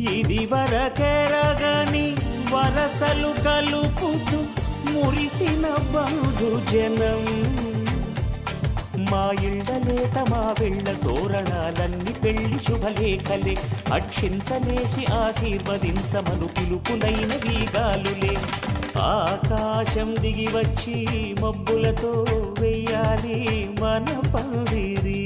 ఇది వరకెరగని వరసలు కలుపుతూ మురిసిన బంధు జనం. మా ఇళ్ళలేత మా వెళ్ళ తోరణాలన్నీ పెళ్ళి శుభలేఖలే. అక్షింతలేసి ఆశీర్వదించమను పిలుపునైన వీగాలులే. ఆకాశం దిగి వచ్చి మబ్బులతో వెయ్యాలి మన పందిరి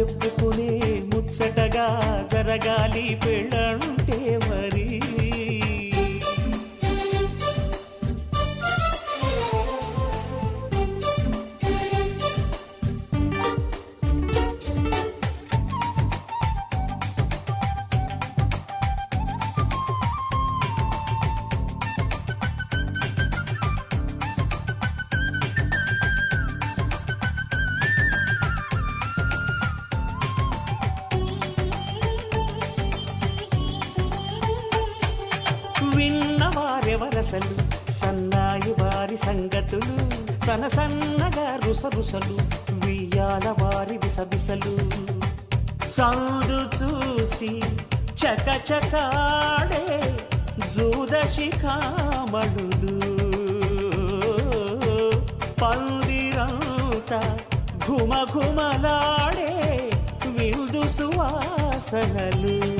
చెప్పుకునే ముచ్చటగా జరగాలి పెళ్ళను సన్నగా రుసరుసలు వియ్యాల వారి విసబిసలు సౌదు చూసి చక చకాడే జూద శిఖామణులు పందిరంతా ఘుమ ఘుమలాడే విందు సువాసనలు.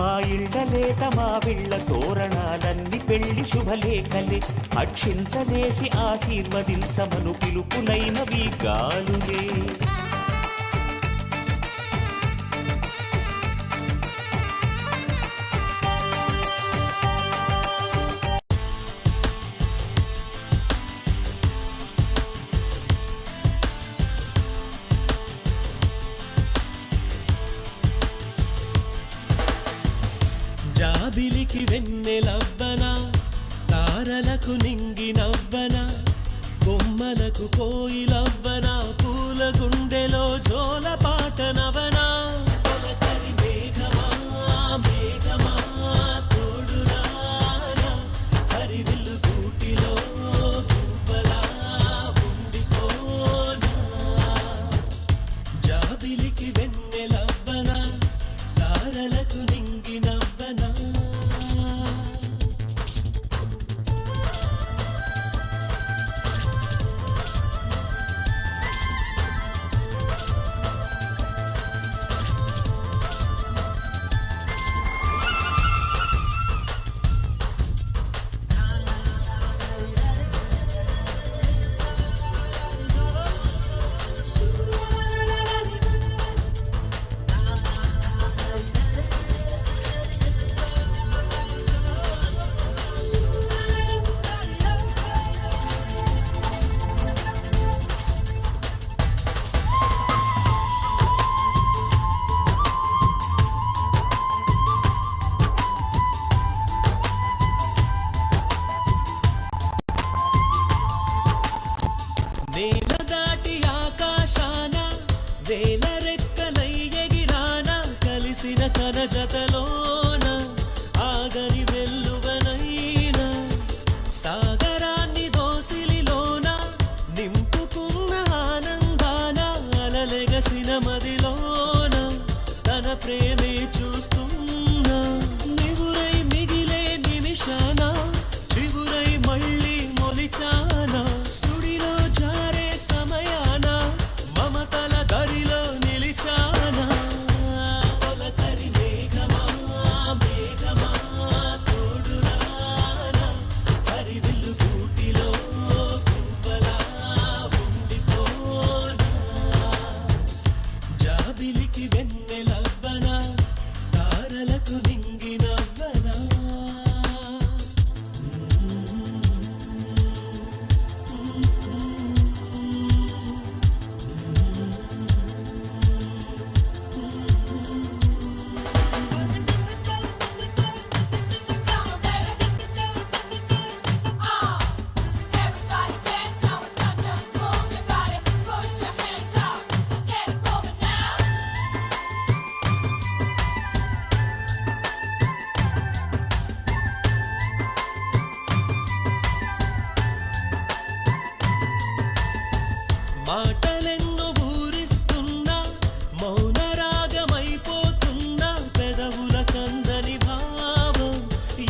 మా ఇళ్ళలేక మా విళ్ళ తోరణాలన్నీ పెళ్ళి శుభలేఖలే. అక్షింతలేసి ఆశీర్వదించమను పిలుపులైనవి గాలులే. மனசினமதில்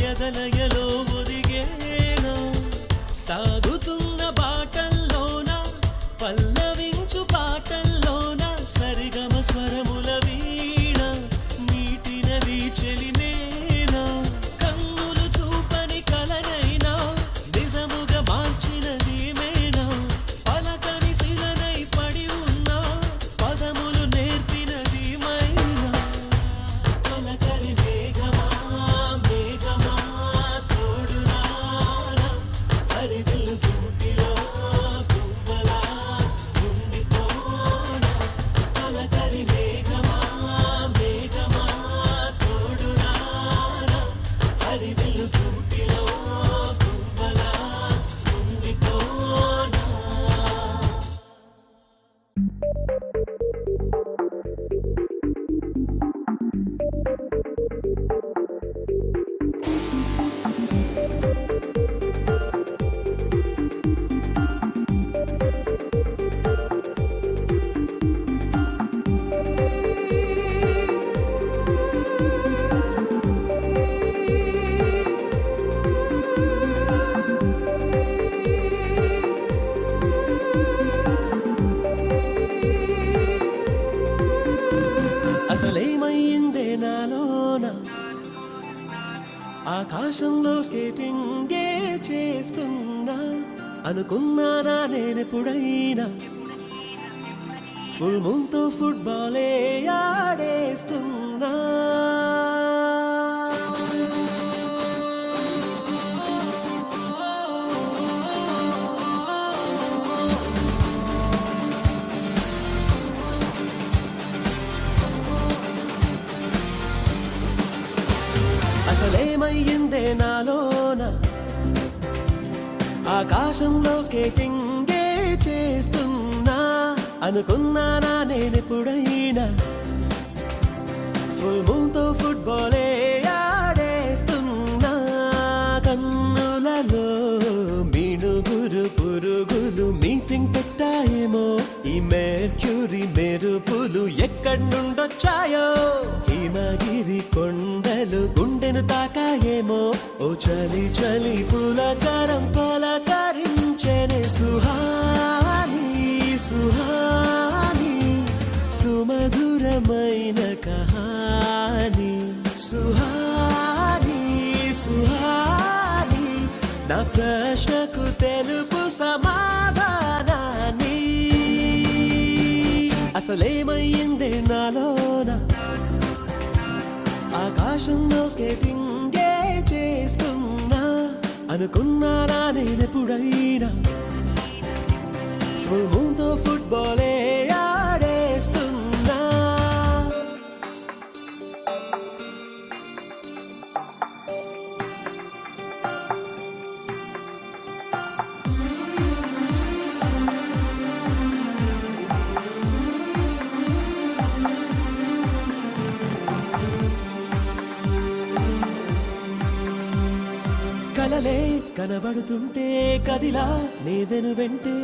ఎదలయలో ఒదిగేనా అసలేమయ్యిందే నాలోన ఆకాశంలో స్కేటింగే చేస్తున్నా. అనుకున్నానా నేనెప్పుడైనా? ఫుల్ మూన్తో ఫుట్బాలే ఆడేస్తున్నా. నాలోన ఆకాశంలో స్కేటింగే చేస్తున్నా. అనుకున్నానా నేనెప్పుడైనా? ఫుల్ మూన్తో ఫుట్బాలే ఆడేస్తున్నా. కన్నులలో మినుగురు పురుగులు మీటింగ్ పెట్టాయేమో. ఈ మెర్క్యూరీ మెరుపులు ఎక్కడి నుండొచ్చాయో హిమగిరి కొండలు గుండెను తాకాయేమో ఓ చలి చలి పులకరం పలకరించెనే సుహాని సుహాని సుమధురమైన కహాని సుహాని సుహాని నా ప్రశ్నకు తెలుపు సమాధానాన్ని. అసలేమయ్యింది నాలోన? ఆకాశంలో స్కేటింగ్ అనుకున్నానా నేనెప్పుడైనా ఫుల్ మూన్తో ఫుట్బాలే కనబడుతుంటే కదిలా నే వెను వెంటే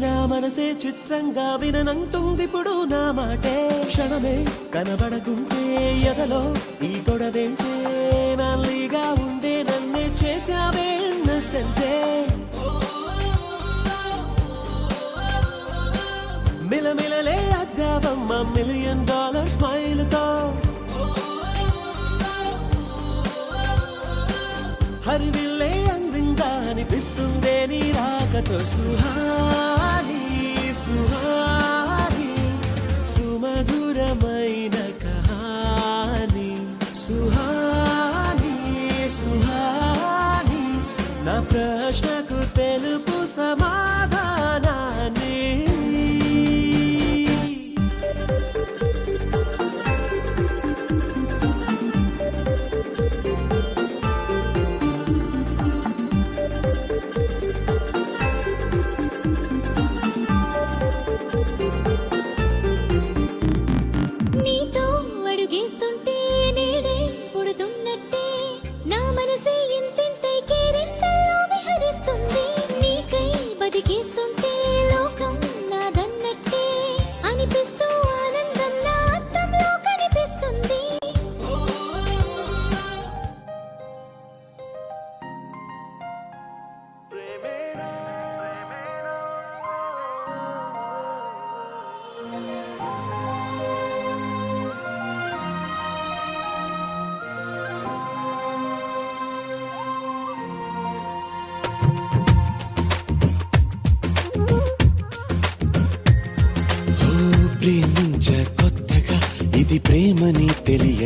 నా మనసే చిత్రంగా విననంటుంది ఇప్పుడు నా మాటే. క్షణమే కనబడకుంటే ఎదలో ఈ గొడవేంటే నల్లిగా ఉండే నన్నే చేసావే నష్టంతే మిలమిలలే అద్దావమ్మ మిలియన్ డాలర్ స్మైల్తో హరివిల్లే కనిపిస్తుందే నీ రాకతో. సుహాని సుహాని సుమధురమైన కహాని. సుహాని సుహాని నా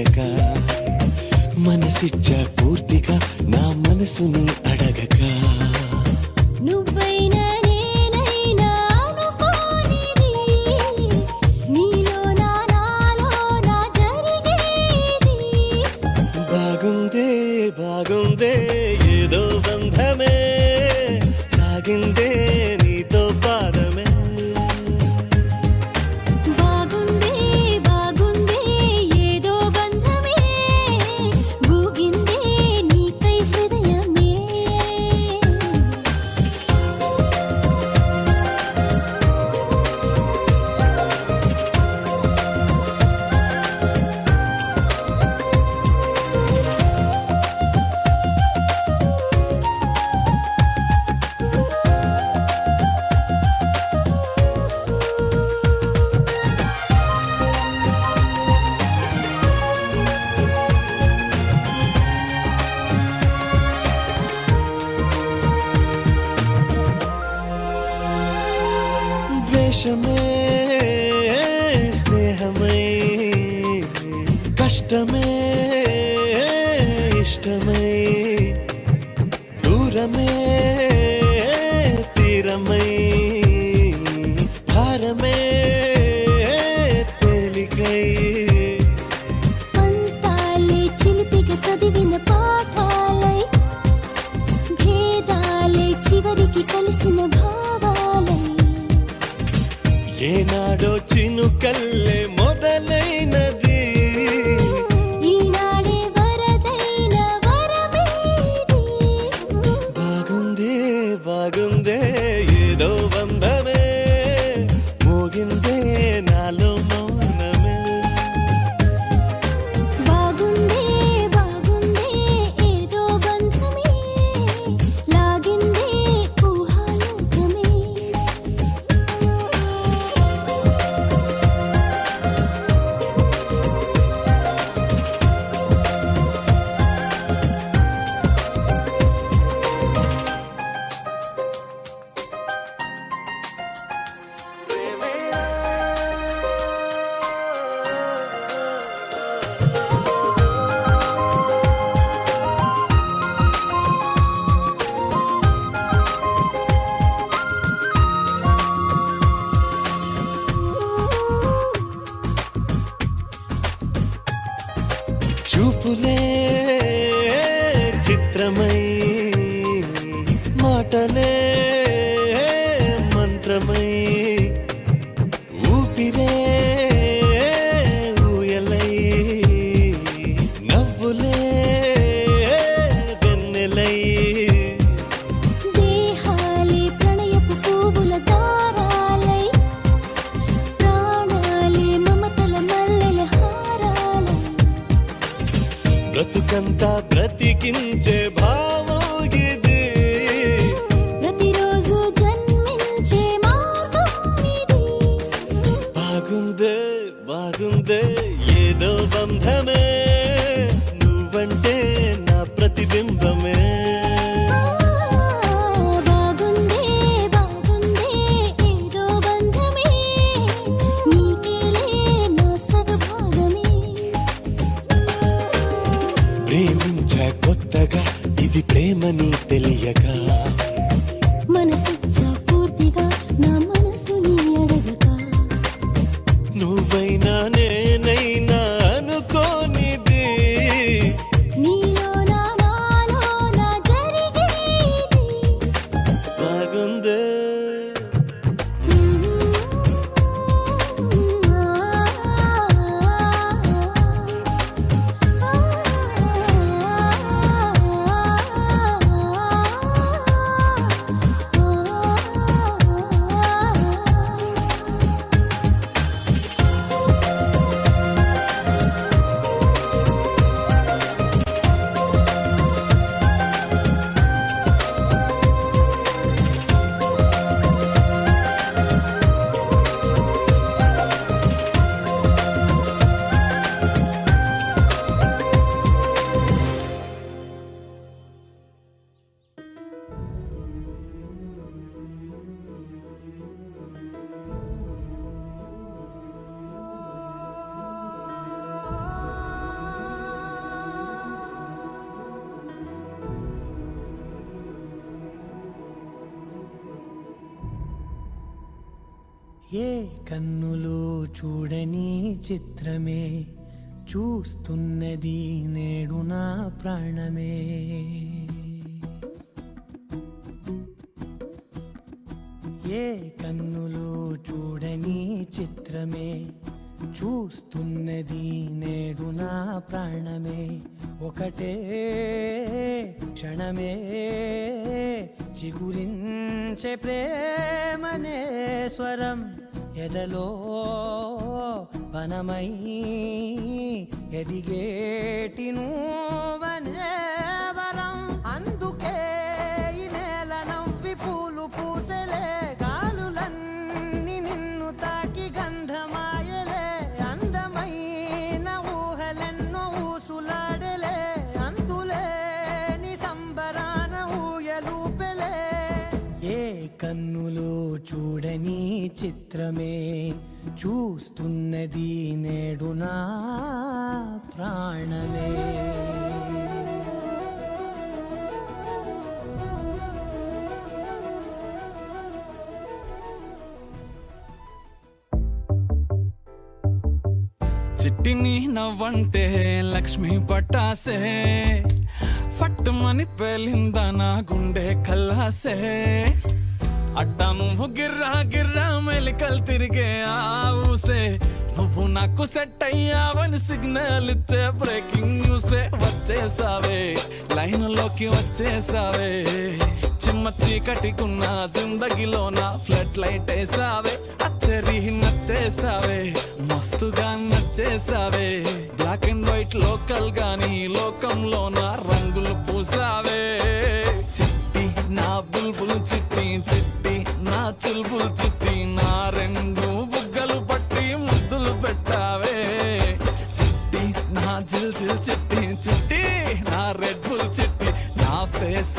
అడగక మనసిచ్చ పూర్తిగా నా మనసుని అడగక. చూపులే చిత్రమై మాటలే ஆகும் ஏதோ பந்தமே ఏ కన్నులు చూడని చిత్రమే చూస్తున్నది నేడు నా ప్రాణమే. ఏ కన్నులు చూడని చిత్రమే చూస్తున్నది నేడు నా ప్రాణమే. ఒకటే క్షణమే చిగురించే ప్రేమనే స్వరం. ఎదలో వనమై ఎదిగేటి నువ్వనే చూడని చిత్రమే చూస్తున్నది నేడు నా ప్రాణమే. చిట్టిని నవ్వంటే లక్ష్మి పట్టాసే ఫట్టుమని పేలిందా నా గుండె కల్లాసే. అట్టా నువ్వు గిర్రా గిర్రా మెలికలు తిరిగే ఆ ఊసే. నువ్వు నాకు సెట్ అయ్యావని సిగ్నల్ ఇచ్చే బ్రేకింగ్ న్యూసే వచ్చేసావే. లైన్లోకి వచ్చేసావే. చిమ్మ చీకటికున్న జిందగీలో నా ఫ్లడ్ లైట్ వేసావే. అత్తరి నచ్చేసావే మస్తుగా నచ్చేసావే. బ్లాక్ అండ్ వైట్ లోకల్ గాని లోకంలో నా రంగులు పూసావే. చిట్టి నా బుల్బుల్ చిట్టి చిట్టి నా చుల్బుల్ చిట్టి నా రెండు బుగ్గలు పట్టి ముద్దులు పెట్టావే. చిట్టి నా జిల్ జిల్ చిట్టి చిట్టి నా రెడ్ బుల్ చిట్టి నా ఫేస్